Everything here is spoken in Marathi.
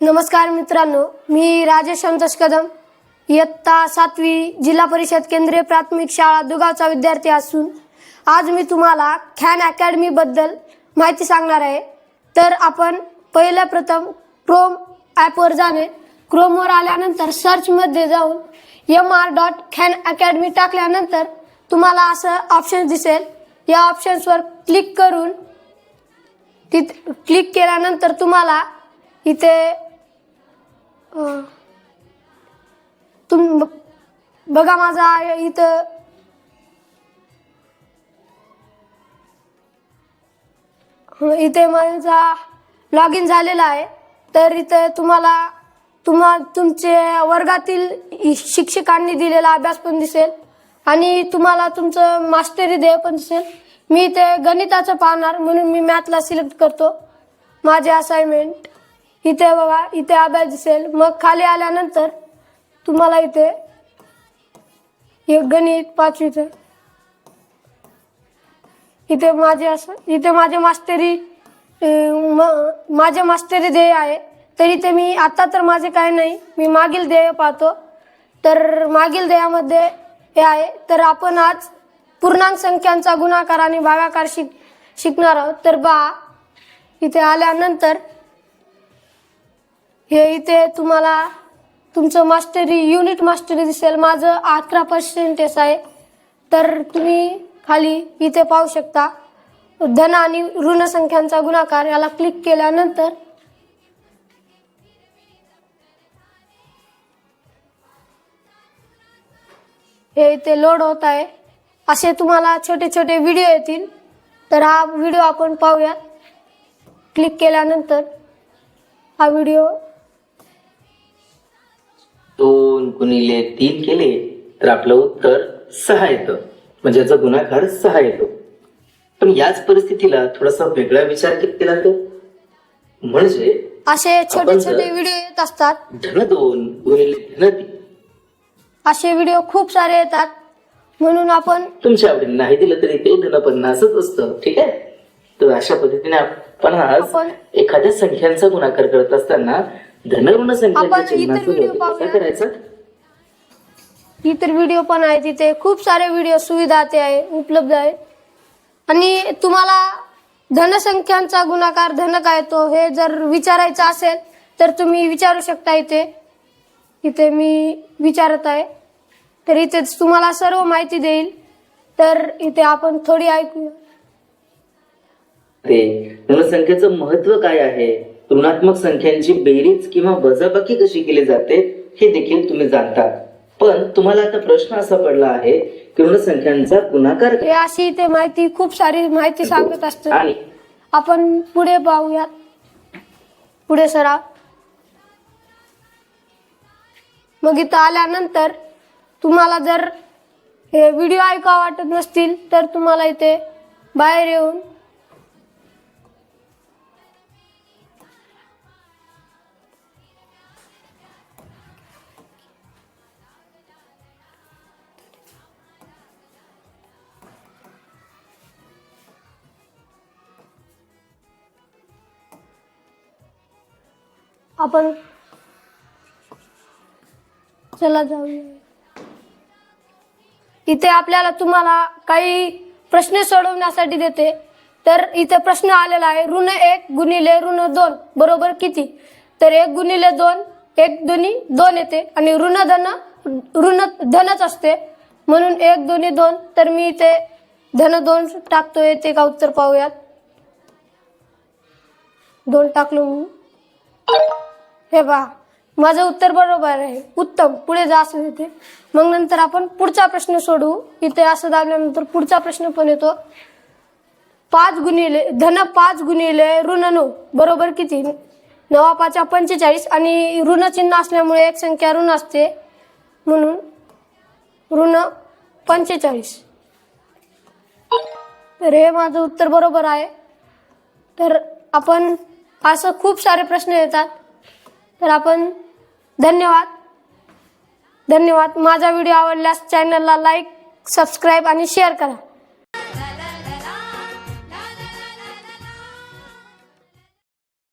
नमस्कार मित्रांनो मी राजेश संतोष कदम. इयत्ता सातवी जिल्हा परिषद केंद्रीय प्राथमिक शाळा दुगावचा विद्यार्थी असून आज मी तुम्हाला खॅन अकॅडमीबद्दल माहिती सांगणार आहे. तर आपण पहिल्या प्रथम क्रोम ॲपवर जाणे. क्रोमवर आल्यानंतर सर्चमध्ये जाऊन M R dot Khan academy टाकल्यानंतर तुम्हाला असं ऑप्शन दिसेल. या ऑप्शन्सवर क्लिक करून तिथ क्लिक केल्यानंतर तुम्हाला इथे तुम बघा माझा इथं. इथे माझा लॉग इन झालेला आहे. तर इथे तुम्हाला तुम्हा तुमचे वर्गातील शिक्षकांनी दिलेला अभ्यास पण दिसेल. आणि तुम्हाला तुमचं मास्टरी ध्येय पण दिसेल. मी इथे गणिताचं पाहणार म्हणून मी मॅथला सिलेक्ट करतो. माझे असाइनमेंट इथे बघा इथे अभ्यास दिसेल. मग खाली आल्यानंतर तुम्हाला इथे हे गणित पाचवीचं इथे. माझे असं इथे माझे मास्टरी माझे मास्टरी ध्येय आहे. तर इथे मी आता तर माझे काय नाही मी मागील ध्येय पाहतो. तर मागील ध्येयामध्ये हे आहे तर आपण आज पूर्णांक संख्यांचा गुणाकार आणि भागाकार शिक शिकणार आहोत. तर बा इथे आल्यानंतर हे इथे तुम्हाला तुमचं मास्टरी युनिट मास्टरी दिसेल. माझं अकरा पर्सेंटेज आहे. तर तुम्ही खाली इथे पाहू शकता. धन आणि ऋण संख्यांचा गुणाकार याला क्लिक केल्यानंतर हे इथे लोड होत आहे. असे तुम्हाला छोटे छोटे व्हिडिओ येतील. तर हा व्हिडिओ आपण पाहूया. क्लिक केल्यानंतर हा व्हिडिओ दोन गुणिले तीन केले तर आपलं उत्तर सहा येतं. म्हणजे याचा गुणाकार सहा येतो. पण याच परिस्थितीला थोडासा वेगळा विचार केला तर म्हणजे असे छोटे छोटे व्हिडिओ येत असतात. धन दोन गुणिले धन तीन. असे व्हिडिओ खूप सारे येतात. म्हणून आपण तुमच्या आवडीने नाही दिलं तरी ते धन पन्नासच असतं. ठीक आहे? तर अशा पद्धतीने आपण आज आपण- एखाद्या संख्यांचा गुणाकार करत असताना धनऋण आपण इतर व्हिडिओ पाहूया. करायचा? इतर व्हिडिओ पण आहेत तिथे खूप सारे व्हिडिओ सुविधा ते आहे उपलब्ध आहेत. आणि तुम्हाला धनसंख्यांचा गुणाकार धन काय येतो हे जर विचारायचं असेल तर तुम्ही विचारू शकता इथे. इथे मी विचारत आहे. तर इथे तुम्हाला सर्व माहिती देईल. तर इथे आपण थोडी ऐकूया. ते ऋणसंख्येचं महत्त्व काय आहे? ऋणात्मक संख्यांची बेरीज किंवा वजाबाकी कशी केली जाते हे देखील तुम्ही जाणता. पण तुम्हाला आता प्रश्न असा पडला आहे की ऋणसंख्यांचा गुणाकार हे अशी इथे माहिती खूप सारी माहिती सांगत असतात. आणि? आपण पुढे पाहूयात. पुढे सरा मग इथं आल्यानंतर तुम्हाला जर हे व्हिडिओ ऐका वाटत नसतील तर तुम्हाला इथे बाहेर येऊन आपण चला जाऊया. इथे आपल्याला तुम्हाला काही प्रश्न सोडवण्यासाठी देते. तर इथे प्रश्न आलेला आहे ऋण एक गुणिले ऋण दोन बरोबर किती? तर एक गुणिले दोन एक दोन्ही दोन येते आणि ऋण धन ऋण धनच असते. म्हणून एक दोन्ही दोन तर मी इथे धन दोन टाकतो येते का उत्तर पाहूयात? दोन टाकलो मी हे पहा माझं उत्तर बरोबर आहे. उत्तम पुढे जा असं येते. मग नंतर आपण पुढचा प्रश्न सोडवू इथे असं दाबल्यानंतर पुढचा प्रश्न पण येतो. पाच गुणिले धन पाच गुणिले ऋण नऊ बरोबर किती? नवा पाचा पंचेचाळीस आणि ऋण चिन्ह असल्यामुळे एक संख्या ऋण असते. म्हणून ऋण पंचेचाळीस. तर हे माझं उत्तर बरोबर आहे. तर आपण असं खूप सारे प्रश्न येतात. तर आपण धन्यवाद. धन्यवाद. माझा व्हिडिओ आवडल्यास चॅनलला लाईक सबस्क्राईब आणि शेअर करा.